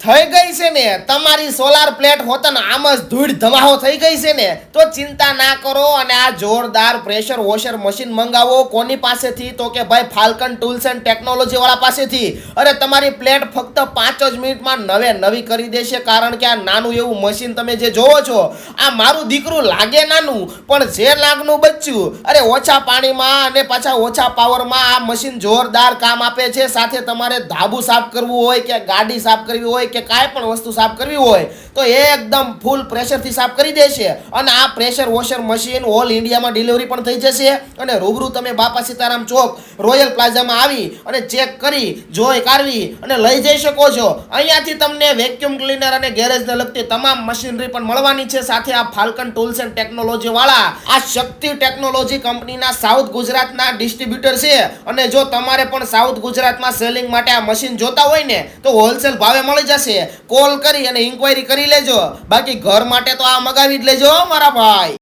થઈ ગઈ છે ને, તમારી સોલાર પ્લેટ હોતન આમ જ ધૂળ ધમાહો થઈ ગઈ છે ને, તો ચિંતા ના કરો અને આ જોરદાર પ્રેશર વોશર મશીન મંગાવો કોની પાસેથી? તો કે ભાઈ ફાલ્કન ટૂલ્સ એન્ડ ટેકનોલોજી વાળા પાસેથી. અરે તમારી પ્લેટ ફક્ત પાંચ જ મિનિટમાં નવે નવી કરી દેશે, કારણ કે આ નાનું એવું મશીન તમે જે જોવો છો, આ મારું દીકરું લાગે નાનું, પણ જે લાગનું બચ્યું. અરે ઓછા પાણીમાં અને પાછા ઓછા પાવરમાં આ મશીન જોરદાર કામ આપે છે. સાથે તમારે ધાબુ સાફ કરવું હોય કે ગાડી સાફ કરવી હોય કે કાંઈ પણ વસ્તુ સાફ કરવી હોય, તો એકદમ ફૂલ પ્રેશરથી સાફ કરી દેશે. અને આ પ્રેશર વોશર મશીન ઓલ ઇન્ડિયામાં ડિલિવરી પણ થઈ જશે. અને રૂબરૂ તમે બાપા સીતારામ ચોક રોયલ પ્લાઝામાં આવી અને ચેક કરી, જોઈ, કાઢવી અને લઈ જઈ શકો છો. અહીંયાથી તમને વેક્યુમ ક્લીનર અને ગેરેજને લગતી તમામ મશીનરી પણ મળવાની છે. સાથે આ ફાલ્કન ટૂલ્સ એન્ડ ટેકનોલોજી વાળા. આ શક્તિ ટેકનોલોજી કંપનીના સાઉથ ગુજરાતના ડિસ્ટ્રીબ્યુટર છે. અને જો તમારે પણ સાઉથ ગુજરાતમાં સેલિંગ માટે આ મશીન જોતા હોય ને, તો હોલસેલ ભાવે મળી જશે. કોલ કરી અને ઇન્ક્વાયરી કરી લેજો. બાકી ઘર માટે તો આ મગાવી જ લેજો, મારા ભાઈ.